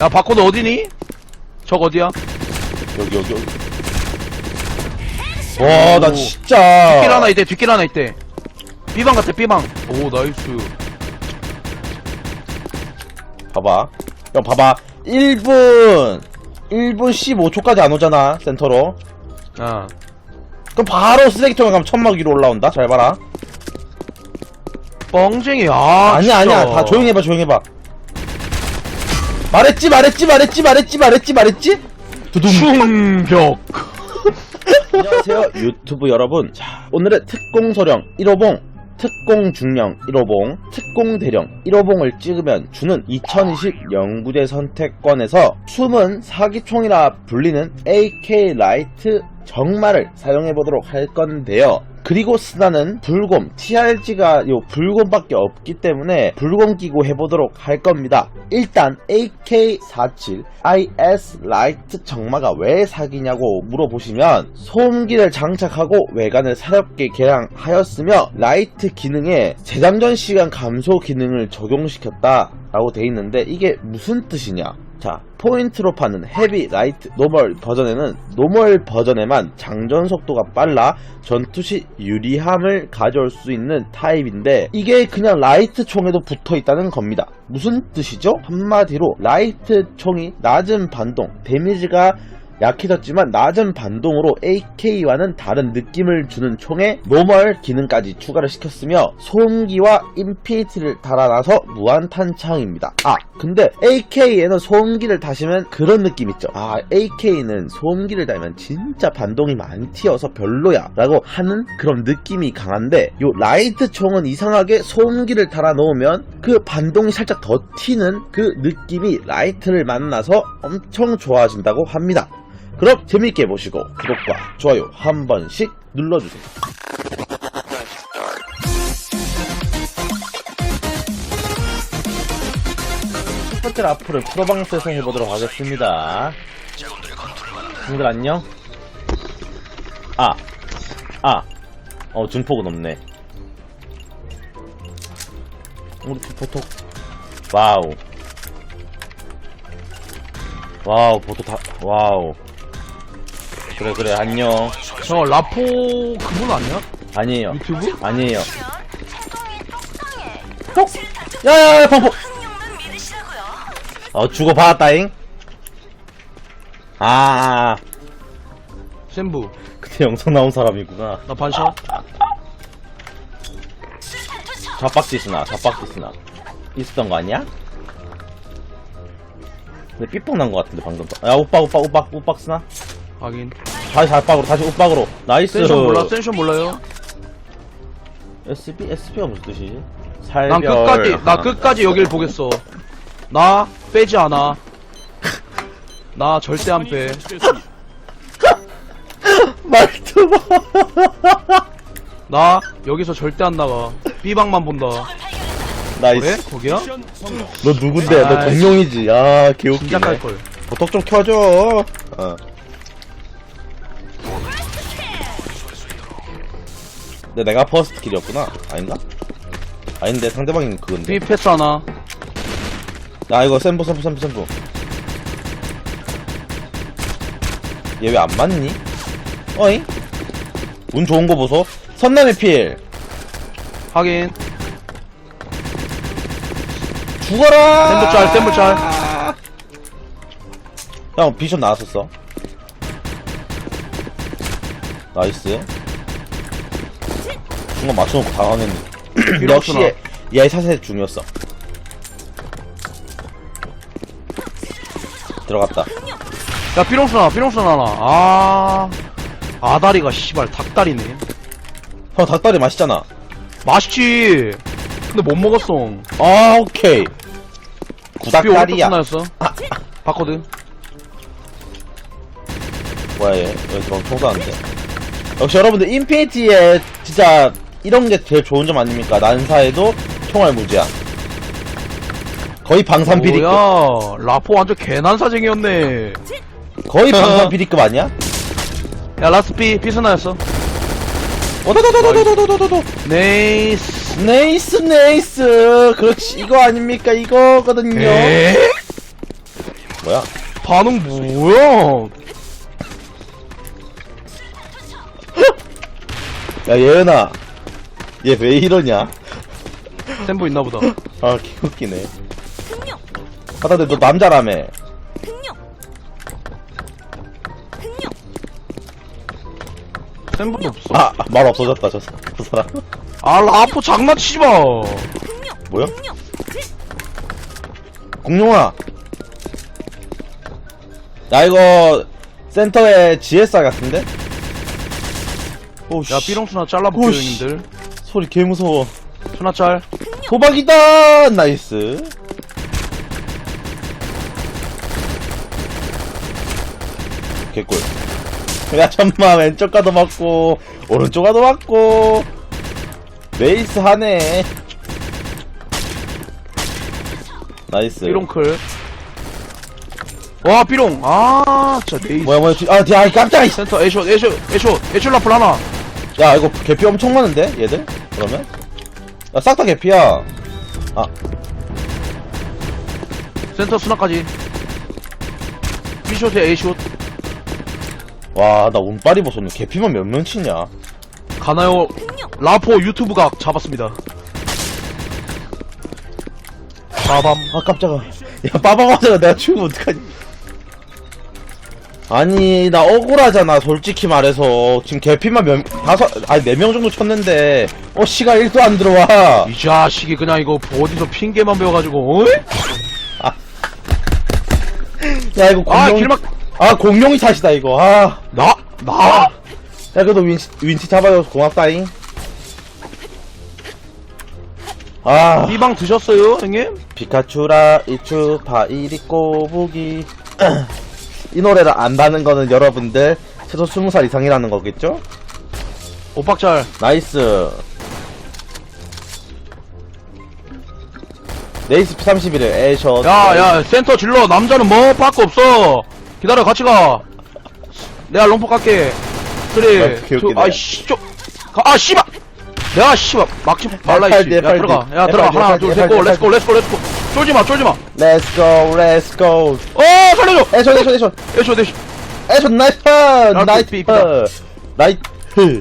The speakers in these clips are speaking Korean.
야, 바코드 어디니? 적 어디야? 여기 여기 여기 와나 오. 진짜 뒷길 하나 있대, 뒷길 하나 있대. B방 같아, B방. 오, 나이스. 봐봐 형 봐봐 1분 1분 15초까지 안 오잖아 센터로 아. 그럼 바로 쓰레기통에 가면 천막 위로 올라온다 잘 봐라 뻥쟁이, 아. 아니야 진짜. 아니야 다 조용히 해봐 조용히 해봐 말했지 말했지 말했지 말했지 말했지 말했지? 두둥. 충격. 안녕하세요 유튜브 여러분. 자 오늘의 특공소령 1호봉. 특공 중령 1호봉. 특공 대령 1호봉을 찍으면 주는 2020 영구제 선택권에서 숨은 사기총이라 불리는 AK 라이트 정말을 사용해 보도록 할 건데요. 그리고 스나는 불곰 TRG가 요 불곰밖에 없기 때문에 불곰 끼고 해보도록 할 겁니다. 일단 AK47 IS 라이트 정마가 왜 사기냐고 물어보시면 소음기를 장착하고 외관을 새롭게 개량하였으며 라이트 기능에 재장전 시간 감소 기능을 적용시켰다 라고 돼 있는데 이게 무슨 뜻이냐 자 포인트로 파는 헤비, 라이트, 노멀 버전에는 노멀 버전에만 장전 속도가 빨라 전투 시 유리함을 가져올 수 있는 타입인데 이게 그냥 라이트 총에도 붙어 있다는 겁니다. 무슨 뜻이죠? 한마디로 라이트 총이 낮은 반동, 데미지가 약해졌지만 낮은 반동으로 AK와는 다른 느낌을 주는 총에 노멀 기능까지 추가를 시켰으며 소음기와 인피니티를 달아놔서 무한 탄창입니다. 아 근데 AK에는 소음기를 다시면 그런 느낌 있죠. 아 AK는 소음기를 달면 진짜 반동이 많이 튀어서 별로야 라고 하는 그런 느낌이 강한데 요 라이트 총은 이상하게 소음기를 달아 놓으면 그 반동이 살짝 더 튀는 그 느낌이 라이트를 만나서 엄청 좋아진다고 합니다. 그럼 재밌게 보시고 구독과 좋아요 한 번씩 눌러주세요. 첫 번째 라프를 프로방스에서 해보도록 하겠습니다. 친구들 안녕? 아, 아, 어 중폭은 없네. 우리 보톡, 와우, 와우 보톡 다, 와우. 그래 그래 안녕. 저 라포 그분 아니야? 아니에요. 유튜브? 아니에요. 톡! 야야야 펑펑! 어 주고 받았다잉. 아, 아, 아. 센부. 그때 영상 나온 사람이구나. 나 반샷. 잡박지스나, 잡박지스나. 있었던 거 아니야? 근데 삐뽕 난 거 같은데, 방금. 야, 오빠, 오빠, 오빠, 오박스나? 하긴. 다시 잡박으로, 다시 오박으로. 나이스. 센션 몰라, 센션 몰라요? SB? SB가 무슨 뜻이지? 살별. 난 끝까지, 나 끝까지 여길 보겠어. 나 빼지 않아. 나 절대 안 빼. 말투 봐. 나 여기서 절대 안 나가. B방만 본다. 그래? 나이스. 거기야? 너 누군데? 너 아이씨. 동룡이지. 아, 개웃기네. 시작할 걸. 보톡 좀 켜줘. 어. 근데 내가 퍼스트 킬이었구나. 아닌가? 아닌데 상대방이 그건데. B 패스 하나. 나 이거 샘프 샘프 샘프 샘프. 얘왜 안 맞니? 어이? 운 좋은 거 보소. 선남의 필. 하긴. 죽어라. 샘프 짤, 샘프 짤. 형 비숍 나왔었어. 나이스. 중간 맞춰놓고 당황했네. 역시. 얘, 얘 사세 중이었어. 들어갔다. 야, 삐롱스나, 삐롱스나 하나. 아. 아다리가 씨발 닭다리네. 형 닭다리 맛있잖아. 맛있지. 근데 못 먹었어. 아 오케이. 삐 구닭다리야. 스나였어. 봤거든. 뭐야 얘 여기서 막 총사는데. 역시 여러분들 인피니티에 진짜 이런 게 제일 좋은 점 아닙니까? 난사에도 총알 무제한. 거의 방산 비리급. 뭐야, 라포 완전 개난 사쟁이었네. 거의 방산 비리급 아니야? 야, 라스 B, 피스나였어. 오도도도도도도도도도 네이스. 네이스 네이스 그렇지 이거 아닙니까 이거거든요 에? 뭐야? 반응 뭐야? 야, 예은아. 얘 왜 이러냐? 센부 있나보다. 아, 개웃기네. 하다 근데 너 남자라며. 센부도 없어. 아, 말 없어졌다, 저, 사- 저 사람. 아, 라포 장난치지 마. 뭐야? 공룡아. 야, 이거, 센터에 GSR 같은데? 오, 야, 씨. 삐롱수나 잘라볼게요, 오씨. 형님들. 소리 개 무서워. 수나 짤. 도박이다! 나이스. 개꿀. 야, 잠만, 왼쪽 가도 맞고, 오른쪽 가도 맞고, 레이스 하네. 나이스. 삐롱클. 와, 삐롱. 아, 진짜 네이스. 뭐야, 뭐야, 뒤- 아, 뒤, 아, 깜짝이야. 센터 에쇼, 에쇼, 에쇼, 에쇼 라플 하나. 야, 이거 개피 엄청 많은데, 얘들? 그러면? 야, 싹 다 개피야. 센터 수나까지. B숏에 A숏. 와, 나 운빨이 벗었네. 개피만 몇 명 치냐? 가나요? 라포 유튜브 각 잡았습니다. 빠밤. 아 깜짝아 야 빠방하잖아 내가 죽으면 어떡하지 아니 나 억울하잖아 솔직히 말해서 지금 개피만 몇 다섯 아니 네 명 정도 쳤는데 어 시가 1도 안 들어와 이 자식이 그냥 이거 어디서 핑계만 배워가지고, 어이? 야 이거 아, 공룡 길막. 아 공룡이 탓이다 이거 아야 나? 나? 그래도 윈치, 윈치 잡아줘서 고맙다잉 아 B방 드셨어요, 형님? 피카츄라 이츄 파 이리 꼬부기 이 노래를 안다는 거는 여러분들 최소 20살 이상이라는 거겠죠? 오빡잘. 나이스 네이스 31에 에이셔 야, 야, 센터 질러. 남자는 뭐, 밖에 없어. 기다려, 같이 가. 내가 롱포 갈게. 그래. 아, 개웃기네. 아, 씨, 좀. 가, 아, 씨발! 내가, 씨발, 막지 말라, 팔 이씨. 디, 야, 팔 디. 들어가. 야, 들어가. 팔 디, 하나, 팔 둘, 디, 셋, 팔 고, 디, 렛츠고, 렛츠고, 렛츠고. 쫄지 마, 쫄지 마. 렛츠고 렛츠고 어, 살려줘! 에이셔 에이셔 에이셔 에쇼, 에쇼. 에이셔 나이스 나이스 삐, 삐다. 나이스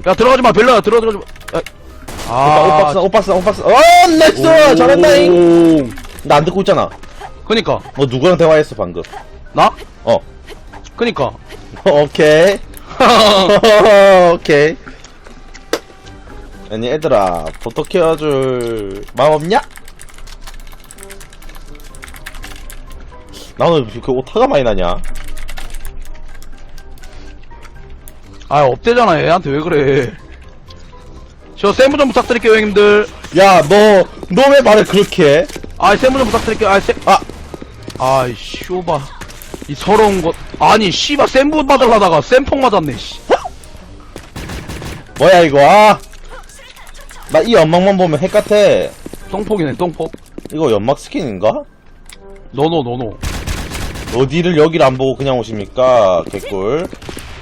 야, 들어가지 마, 벨라야, 들어가지 마. 야. 오박스 아, 오박스 오박스 어 나이스 잘한다잉 나안 듣고 있잖아 그니까. 너 누구랑 대화했어 방금 나? 어 그니까. 오케이 오케이 아니 얘들아 포토 키워줄 마음 없냐? 나는 그 오타가 많이 나냐? 아, 없대잖아, 얘한테 왜 그래. 저 세무 좀 부탁드릴게요, 형님들. 야, 너, 너 왜 말을 그렇게 해? 아, 세무 좀 부탁드릴게요. 아, 세, 아, 아이, 쇼바. 이 서러운 것. 아니, 씨바, 센부 받으려다가 센폭 맞았네, 씨. 뭐야, 이거, 아. 나 이 연막만 보면 핵 같아. 똥폭이네, 똥폭. 이거 연막 스킨인가? 노노, 노노. 어디를 여기를 안 보고 그냥 오십니까? 개꿀.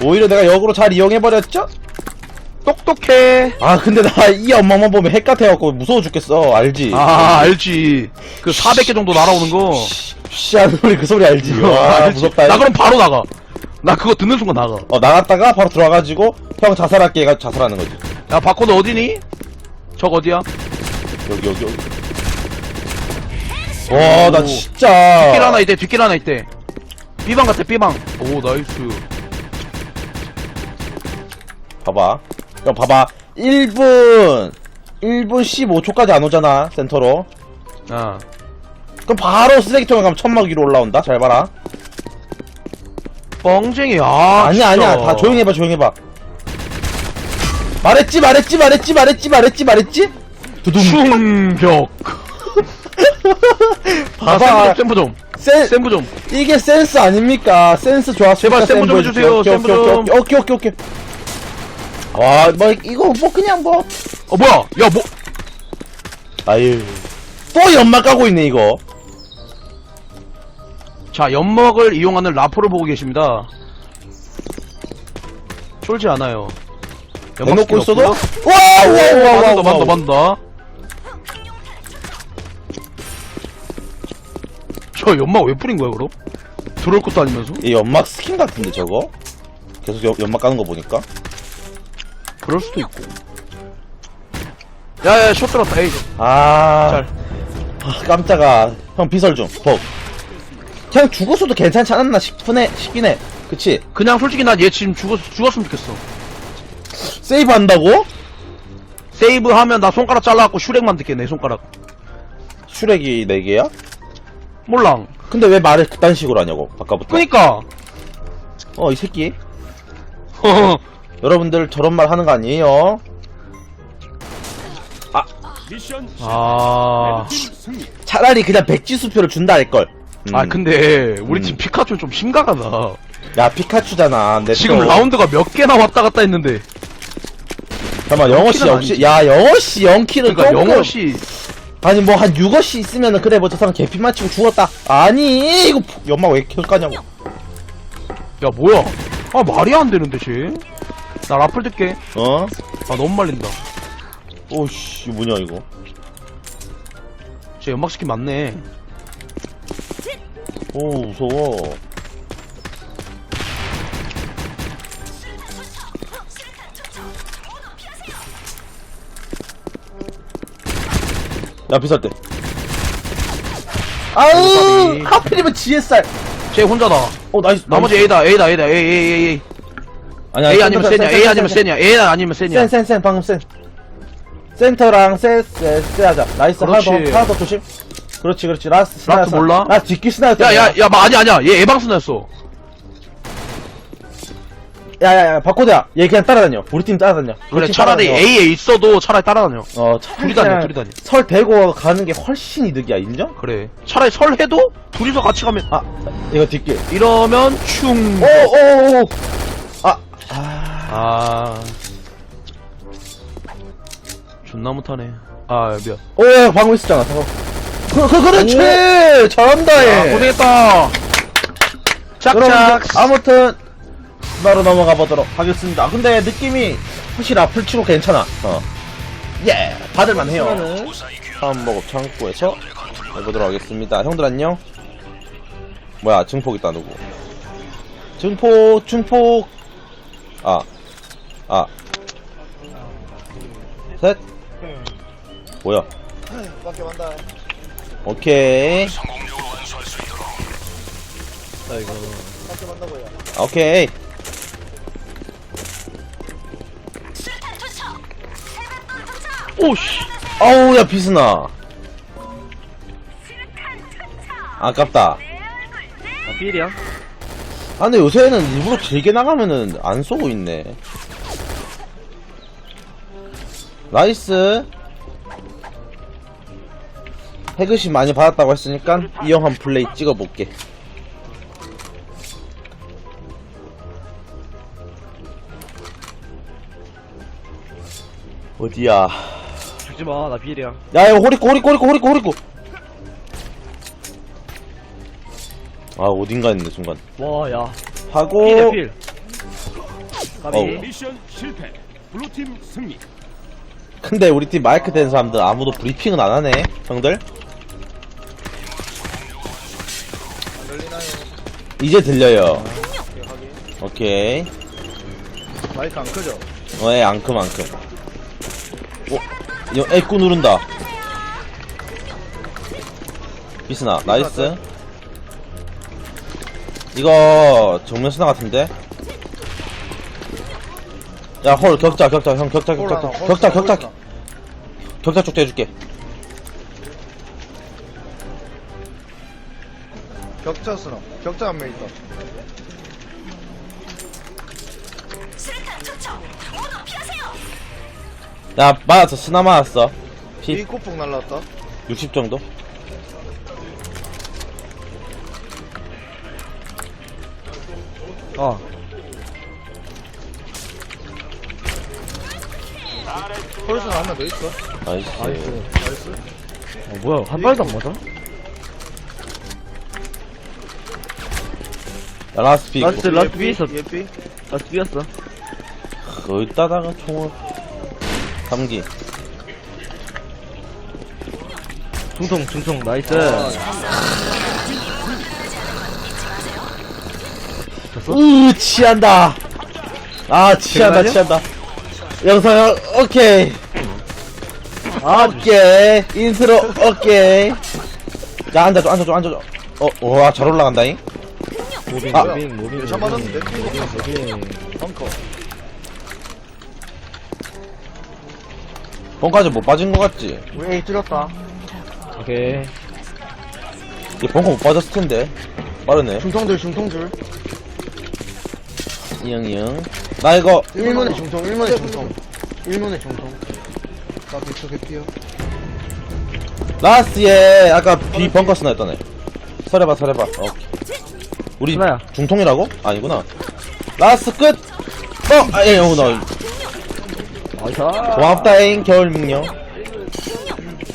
오히려 내가 역으로 잘 이용해버렸죠? 똑똑해. 아, 근데 나이 연막만 보면 핵 같아갖고 무서워 죽겠어. 알지? 아, 알지. 그 400개 정도 날아오는 거. 씨, 하는 소리 그 소리 알지? 와, 알지. 무섭다. 나 그럼 바로 나가. 나 그거 듣는 순간 나가. 어, 나갔다가 바로 들어와가지고 형 자살할게 해가지고 자살하는 거지. 야, 바코드 어디니? 적 어디야? 여기, 여기, 여기. 와, 나 오. 진짜. 뒷길 하나 있대, 뒷길 하나 있대. B방 같아, B방. 오, 나이스. 봐봐. 형 봐봐. 1분 1분 15초까지 안 오잖아 센터로. 아. 그럼 바로 쓰레기통에 가면 천막 위로 올라온다. 잘 봐라. 뻥쟁이, 아. 아니야 진짜. 아니야. 다 조용히 해봐 조용히 해봐. 말했지 말했지 말했지 말했지 말했지 말했지. 두둥. 충격. 아, 봐봐. 센부 좀, 센 센부 좀. 이게 센스 아닙니까? 센스 좋았으니까 제발 센부 좀 해주세요, 오케이, 센부 오케이, 좀. 오케이, 오케이 오케이. 와, 뭐 이거 뭐 그냥 뭐 어, 뭐야? 야, 뭐. 아유. 또 연막 까고 있네 이거. 자, 연막을 이용하는 라포를 보고 계십니다. 쫄지 않아요. 연막 대놓고 스킬 있어도 없고요. 와와와와 맞다, 맞다, 맞다. 저 연막 왜 뿌린 거야, 그럼? 들어올 것도 아니면서? 이 연막 스킨 같은데 저거? 계속 연, 연막 까는 거 보니까 그럴 수도 있고. 야야 숏 들었다 에이. 아, 잘. 아 깜짝아 형 비설 좀복 그냥 죽었어도 괜찮지 않았나 싶네 싶긴 해 그치? 그냥 솔직히 난 얘 지금 죽었 죽었으면 좋겠어. 세이브 한다고? 세이브 하면 나 손가락 잘라갖고 슈렉 만들게 내 손가락. 슈렉이 4개야? 몰라. 근데 왜 말을 그딴 식으로 하냐고 아까부터 그니까. 어 이 새끼 여러분들 저런 말 하는 거 아니에요? 미션 아. 승리. 차라리 그냥 백지수표를 준다 할걸 음. 아 근데 우리 음. 팀 피카츄 좀 심각하다. 야 피카츄잖아 내 지금 또- 라운드가 몇 개나 왔다 갔다 했는데. 잠깐만 영어씨 역시 아니지. 야 영어씨 영키는 그러니까 조금 영어시 아니 뭐 한 6어씨 있으면은 그래 뭐 저 사람 개피 맞히고 죽었다 아니 이거 연막 왜 이렇게 까냐고 야 뭐야? 아 말이 안 되는데 쟤. 나 라플 듣게. 어? 아 너무 말린다. 오씨 이거 뭐냐 이거 쟤 연막 스킨 맞네. 오 무서워 야 비쌀 때 아우 까비. 하필이면 GSR 쟤 혼자다. 어 나이스 나머지 A다 A다 A다 A A A A. 아니야 A 아니면 센이야. A 아니면 센이야. A 아니면 센이야. 센센 센 방금 센 센터랑 세 세 세 하자 나이스 하나 더 그렇지. 하나 더 조심 그렇지 그렇지 라스트 라스트 스나였어. 몰라? 나 뒷길 스나였어 야, 야, 야, 마, 아니, 아니야. 얘 에방스나였어. 야야야 바코드야 얘 그냥 따라다녀 우리 팀 따라다녀 우리 그래, 팀 차라리 따라다녀. A에 있어도 차라리 따라다녀. 어 차라리 둘이 다녀, 그냥 둘이 다녀. 설 대고 가는 게 훨씬 이득이야 인정? 그래. 차라리 설 해도 둘이서 같이 가면, 아 이거 뒷길 이러면 충. 오오오 아, 아 아. 존나 못하네. 아, 미안. 오야 방금 있었잖아 방금 그, 그, 그렇지 잘한다 아, 얘 고생했다. 짝짝. 아무튼 바로 넘어가 보도록 하겠습니다. 근데 느낌이 확실히 앞을 치고 괜찮아. 어. 예, 받을만 해요. 사업먹업 창고에서 해보도록 하겠습니다. 형들 안녕. 뭐야, 증폭 있다 누구? 증폭, 증폭. 아, 아, 셋. 뭐야? 오케이. 오케이. 오씨. 아우, 야, 비스나. 아깝다. 필이야? 아, 근데 요새는 일부러 길게 나가면은 안 쏘고 있네. 나이스. 해그시 많이 받았다고 했으니까 이형 한 플레이 찍어볼게. 어디야? 죽지마, 나 필이야. 야, 이거 호리꼬, 호리꼬, 호리꼬, 호리꼬, 호리꼬. 아, 어딘가 했네, 순간. 와, 야. 하고, 필이야, 필. 어우. 미션 실패. 블루팀 승리. 근데 우리 팀 마이크 된 사람들 아무도 브리핑은 안 하네, 형들. 이제 들려요. 오케이. 마이크 안 크죠? 어, 예, 앙큼, 앙큼. 어, 이거 에꾸 누른다. 비스나, 나이스. 이거, 정면 스나 같은데? 야, 홀, 격자, 격자, 형, 격자, 격자, 격자, 격자, 격자, 격자 쪽도 해줄게. 격자 쓰나? 격자 한 명 있다. 야, 맞았어, 스나 맞았어. 이 피, 꽃풍 날라왔다. 60 정도? 아. 펄슨 한명 더 있어. 나이스. 어, 뭐야, 한 발도 안 맞아? 야, 라스트 피. 라스트. 라스트 있어. 뛰었어. 거기다가 총을. 3기. 중통, 중통, 나이스. 으 취한다 아 장난이야? 취한다 영상 오케이 아, 오케이 인트로 오케이 자 앉아줘 앉아줘 앉아줘 어 와잘 올라간다잉 무빙, 아. 무빙, 무빙. 샷 맞았는데? 무빙. 벙커. 벙까지 못 빠진 것 같지 왜 뚫렸다. 오케이. 얘 벙커 못 빠졌을 텐데 빠르네 중통들, 중통들. 이응 이응 나 이거 1문에 중통, 1문에 중통. 1문에 중통. 나 비초 개피요. 라스에 아까 비 벙커 스나 했던 애 설해봐 설해봐 오케이 우리 스나야. 중통이라고? 아니구나 라스 끝 어! 아예 어, 나. 고맙다잉 겨울민요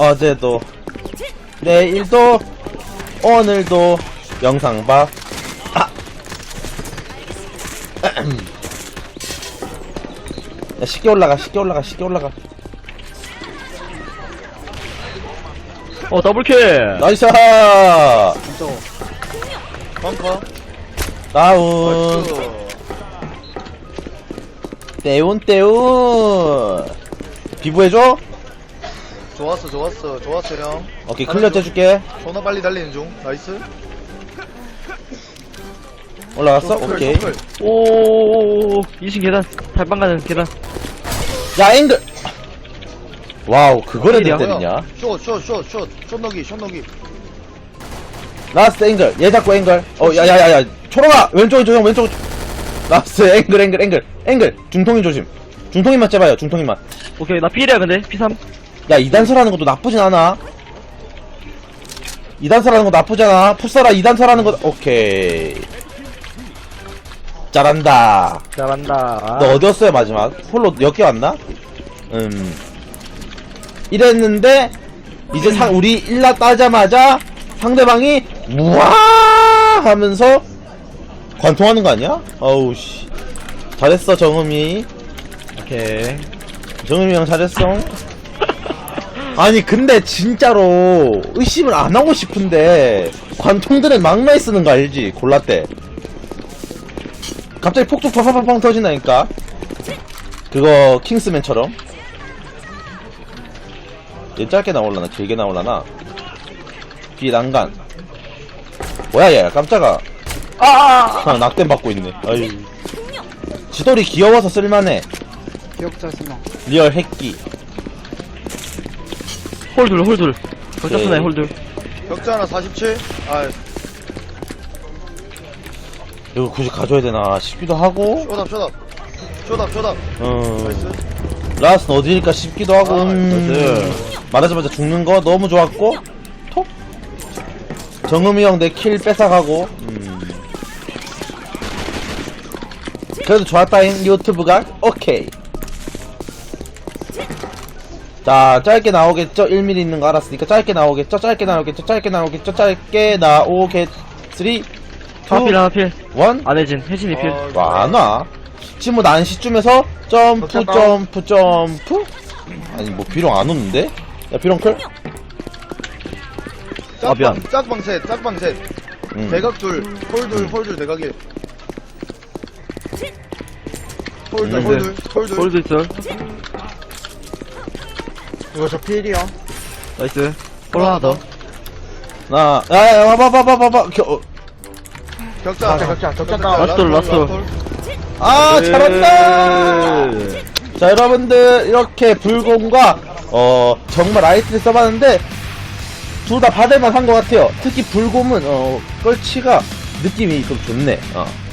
어제도. 내일도. 오늘도. 영상 봐. 아. 야, 쉽게 올라가 쉽게 올라가 쉽게 올라가. 어, 더블킬. 나이스! 벙커. 다운. 나이스. 떼운 떼운 비부해줘 좋았어, 좋았어, 좋았어, 형. 오케이 클리어 떼줄게 존나 빨리 달리는 중. 나이스. 올라갔어? 쇼클, 오케이 쇼클. 오, 2층 계단. 달방 가는 계단. 야 앵글 와우 그거를 어디야? 때리냐 숏, 숏, 숏, 숏. 숏 넣기, 숏 넣기. 라스트 앵글 얘 잡고 앵글 어 야야야야 초롱아 왼쪽 조용 왼쪽 라스트 앵글 앵글 앵글 앵글. 중통이 조심. 중통이만 째봐요 중통이만. 오케이, 나 필이야, 근데. P3. 야 2단설 하는 것도 나쁘진 않아. 2단설 하는 거 풋사라 2단설 하는 거 오케이. 잘한다. 잘한다. 너 어디였어요 마지막? 홀로 몇개 왔나? 음. 이랬는데 이제 상 우리 1라 따자마자 상대방이 우와 하면서 관통하는 거 아니야? 어우 씨. 잘했어 정음이. 오케이. 정음이 형 잘했어. 아니 근데 진짜로 의심을 안 하고 싶은데 관통들은 막나에 쓰는 거 알지? 골라 때. 갑자기 폭죽 팡팡팡 터진다니까. 그거 킹스맨처럼. 얘 짧게 나올라나? 길게 나올라나? 뒤에 난간. 뭐야 얘? 깜짝아 아! 그냥 낙댐 받고 있네 아유 지돌이 귀여워서 쓸만해 기억자 스나. 리얼 핵기 홀둘, 홀둘. 오케이. 격자스나에 홀둘. 격자 하나 47. 아, 이거 굳이 가져야 되나 싶기도 하고 숏업, 숏업. 숏업, 숏업. 음, 나이스. 라스는 어디일까 싶기도 하고 아, 음. 말하자마자 죽는 거 너무 좋았고 톡 정음이 형 내 킬 뺏어가고 음. 그래도 좋았다잉 유튜브가 오케이 자 짧게 나오겠죠 1mm 있는 거 알았으니까 짧게 나오겠죠 짧게 나오겠죠 짧게 나오겠죠 짧게 나오겠 3 2 1 하나 필, 하나 필. 안혜진, 혜진이 필. 어, 뭐안 와. 지금 난 시쯤에서 점프. 점프 점프 아니 뭐 비룡 안 오는데? 야 비룡 클? 아, 미안. 짝방, 셋, 짝방 셋. 응. 대각 둘, 홀 둘, 홀 둘, 대각 일. 홀 둘, 음. 홀 둘, 홀 둘. 홀드 있어. 이거 저 필이야. 나이스. 홀 하나 더. 나 야야 와봐 봐봐 봐봐 겨, 어. 격자, 격자, 격자 따. 라스트 홀, 라스트 홀. 아 네. 잘한다 자 여러분들 이렇게 불곰과 어 정말 아이트를 써봤는데 둘 다 받을만 한 것 같아요 특히 불곰은 어 끌치가 느낌이 좀 좋네 어 끝.